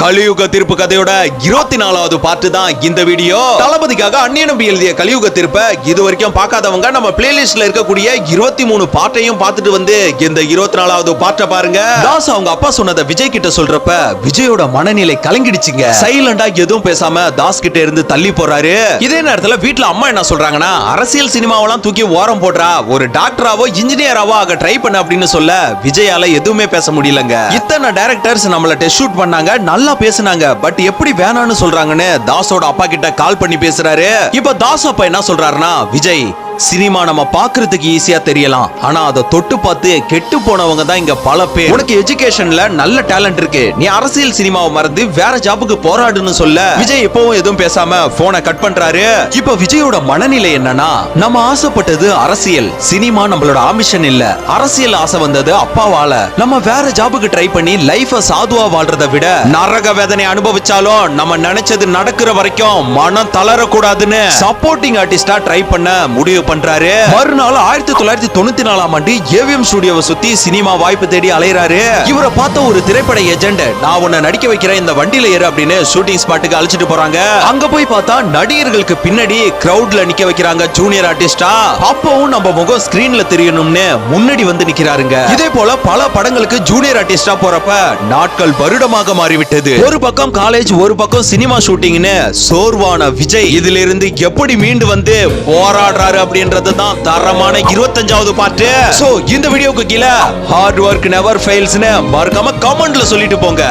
கலியுக தீர்ப்பு கதையோட இருபத்தி நாலாவது பாட்டு தான் இந்த வீடியோ தளபதிக்காக அந்நிய நம்பி எழுதிய கலியுக தீர்ப்ப இது வரைக்கும் பார்க்காதவங்க நம்ம பிளேலிஸ்ட்ல இருக்கக்கூடிய இருபத்தி மூணு பாட்டையும் பார்த்துட்டு வந்து இந்த இருபத்தி நாலாவது பாட்டை பாருங்க. தாஸ் அவங்க அப்பா சொன்னதை விஜய் கிட்ட சொல்றப்ப விஜயோட மனநிலை கலங்கிடுச்சுங்க. சைலண்டா எதுவும் பேசாம தாஸ் கிட்ட இருந்து தள்ளி போறாரு. இதே நேரத்துல வீட்ல அம்மா என்ன சொல்றாங்கன்னா அரசியல் சினிமாவெல்லாம் தூக்கி ஓரம் போடுறா ஒரு டாக்டராவோ இன்ஜினியராவோ ஆக ட்ரை பண்ண அப்படின்னு சொல்ல விஜயால எதுவுமே பேச முடியலங்க. இத்தனை டைரக்டர்ஸ் நம்மள டெஸ்ட் ஷூட் பண்ணாங்க நல்ல பேசுனாங்க பட் எப்படி வேணாம்னு சொல்றாங்கன்னு தாஸோட அப்பா கிட்ட கால் பண்ணி பேசுறாரு. இப்ப தாஸ் அப்பா என்ன சொல்றாருன்னா விஜய் சினிமா நம்ம பாக்குறதுக்கு ஈஸியா தெரியலாம். ஆனா அதை தொட்டு பார்த்து கெட்டு போனவங்க தான் இங்க பல பேர். உனக்கு எஜுகேஷன்ல நல்ல டேலண்ட் இருக்கு. நீ அரசியல் சினிமாவை மறந்து வேற ஜாபுக்கு போராடுன்னு சொல்ல விஜய் இப்பவும் எதுவும் பேசாம போனை கட் பண்றாரு? இப்ப விஜயோட மனநிலை என்னன்னா நம்ம ஆசைப்பட்டது அரசியல். சினிமா நம்மளோட ஆமிஷன் இல்ல. அரசியல் ஆசை வந்தது அப்பாவால. நம்ம வேற ஜாபுக்கு ட்ரை பண்ணி லைஃப சாதுவா வாழ்றதை விட நரக வேதனை அனுபவிச்சாலும் நம்ம நினைச்சது நடக்கிற வரைக்கும் மனம் தளரக்கூடாதுன்னு சப்போர்ட்டிங் ஆர்டிஸ்டா ட்ரை பண்ண முடிவு பண்றாரு. மறுநாள் ஆயிரத்தி தொள்ளாயிரத்தி தொண்ணூத்தி நாலாம் ஆண்டு ஏவிஎம் ஸ்டுடியோவை சுத்தி சினிமா வாய்ப்பு தேடி அலையறாரு. இவரை பார்த்த ஒரு திரைப்பட ஏஜென்ட் நான் உன்னை நடிக்க வைக்கிறேன் இந்த வண்டியில ஏறு அப்படின்னு ஷூட்டிங் ஸ்பாட்டுக்கு அழைச்சிட்டு போறாங்க. அங்க போய் பார்த்தா நடிகர்களுக்கு பின்னாடி கிரவுட்ல நிக்க வைக்கிறாங்க ஜூனியர் ஆர்டிஸ்டா அப்பவும் நம்ம முகம் ஸ்கிரீன்ல தெரியணும்னு முன்னாடி வந்து நிக்கிறாருங்க. இதே போல பல படங்களுக்கு ஜூனியர் ஆர்டிஸ்டா போறப்ப நாட்கள் வருடமாக மாறிவிட்டது. ஒரு பக்கம் காலேஜ் ஒரு பக்கம் சினிமா ஷூட்டிங்னு சோர்வான விஜய் இதுல இருந்து எப்படி மீண்டு வந்து போராடுறாரு அப்படி அப்படின்றது தான் தரமான இருபத்தஞ்சாவது பாட்டு. சோ இந்த வீடியோக்கு கீழே ஹார்ட் ஒர்க் நெவர் ஃபெயில்ஸ்னு மறக்காம கமெண்ட்ல சொல்லிட்டு போங்க.